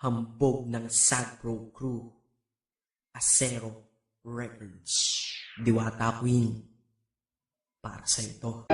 Hambog ng Sagro Crew. Acero Records. Diwata Queen. Para sa ito.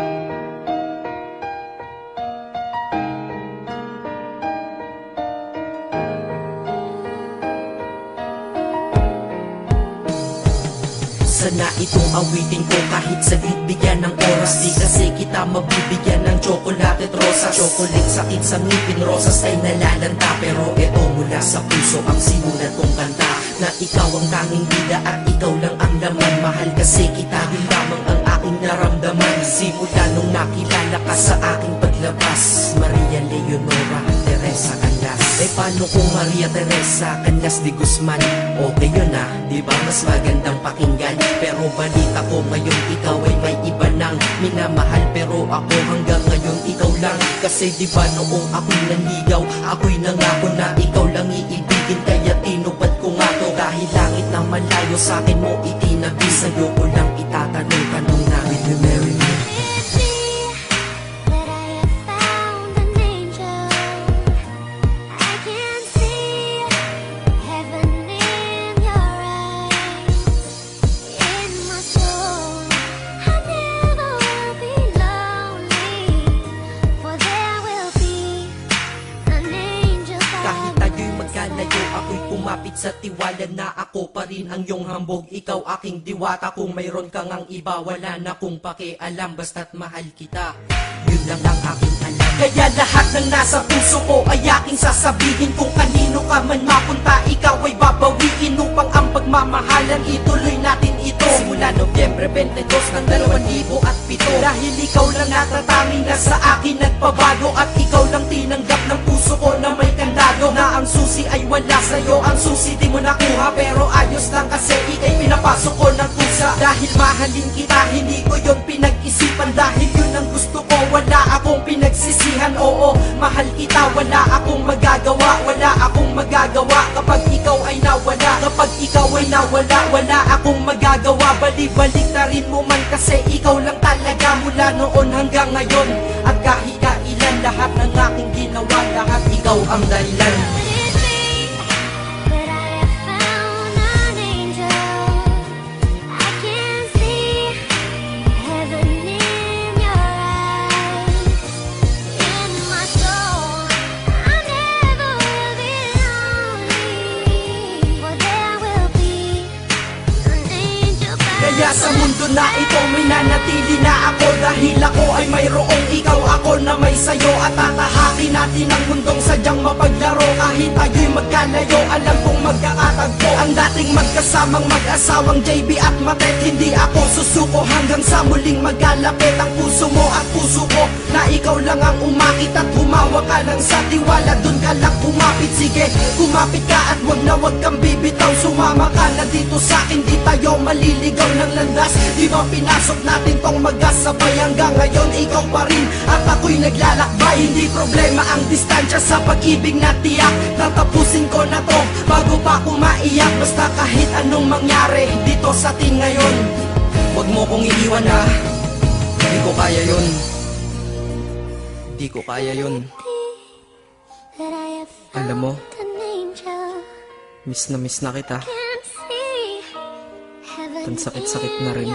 Sana itong awitin ko. Kahit saglit bigyan ng oras. Di kasi kita mabibigyan ng tsokolate at rosas. Chocolate sakit sa ngipin, rosas ay nalalanta. Pero eto mula sa puso ang sinulat kong kanta. Na ikaw ang tanging bida at ikaw lang ang laman. Mahal kasi kita, yun lamang ang aking naramdaman. Simula nung nakilala ka sa aking paglabas. Maria Leonora Teresa Canlas Eh paano kung Maria Teresa Canlas de Guzman? Okay yun ah, di ba mas magandang pakinggan? Pero balita ko ngayon ikaw ay may iba nang Minamahal. Pero ako hanggang ngayon ikaw lang. Kasi di ba noong ako'y nanligaw Ako'y nangako na ikaw lang iibigin. Kaya tinupad ko nga to Dahil langit na malayo sa akin mo itinabi. Sa'yo ko magkalayo Ako'y kumapit sa tiwala na ako pa rin ang iyong hambog. Ikaw aking diwata Kung mayroon kang ang iba Wala na kung pakialam Basta't mahal kita. Yun lang ang aking alam. Kaya lahat ng nasa puso ko Ay aking sasabihin Kung kanino ka man mapunta Ikaw ay babawiin Upang ang pagmamahalan Ituloy natin ito. Simula Nobyembre 22 ng 2007 Dahil ikaw lang natatanging na sa akin nagpabago At ikaw lang tinanggap wala sa'yo. Ang susi di mo nakuha Pero ayos lang kasi ikay pinapasok ko ng kusa Dahil mahalin kita Hindi ko yon pinag-isipan. Dahil yun ang gusto ko Wala akong pinagsisihan. Oo, mahal kita Wala akong magagawa. Wala akong magagawa Kapag ikaw ay nawala. Kapag ikaw ay nawala Wala akong magagawa. Bali-balik na rin mo man Kasi ikaw lang talaga Mula noon hanggang ngayon. At kahit kailan Lahat ng aking ginawa Lahat ikaw ang dahilan Kaya sa mundo na ito may nanatili na ako. Dahil ako ay mayroong ikaw ako na may sayo. At tatahakin natin ang mundong sadyang mapaglaro. Kahit tayo'y magkalayo alam kong magkakatagpo. Ang dating magkasamang mag-asawang JB at Matet Hindi ako susuko. Hanggang sa muling magkalapit Ang puso mo at puso ko. Na ikaw lang ang umakit at humawa ka lang sa tiwala. Dun ka lang kumapit. Sige Kumapit ka at wag na wag kang bibitaw Sumama ka na dito sa akin Di tayo maliligaw ng landas. Di ba pinasok natin tong magkasabay Hanggang ngayon? Ikaw pa rin At ako'y naglalakbay. Hindi problema ang distansya sa pag-ibig na tiyak. Tatapusin ko na to Bago pa ako maiyak. Basta kahit anong mangyari Dito sa atin ngayon Huwag mo kong iiwan ha Hindi ko kaya yun. Hindi ko kaya yun. Alam mo. Miss na miss na kita Can see heaven Ang sakit-sakit na rin.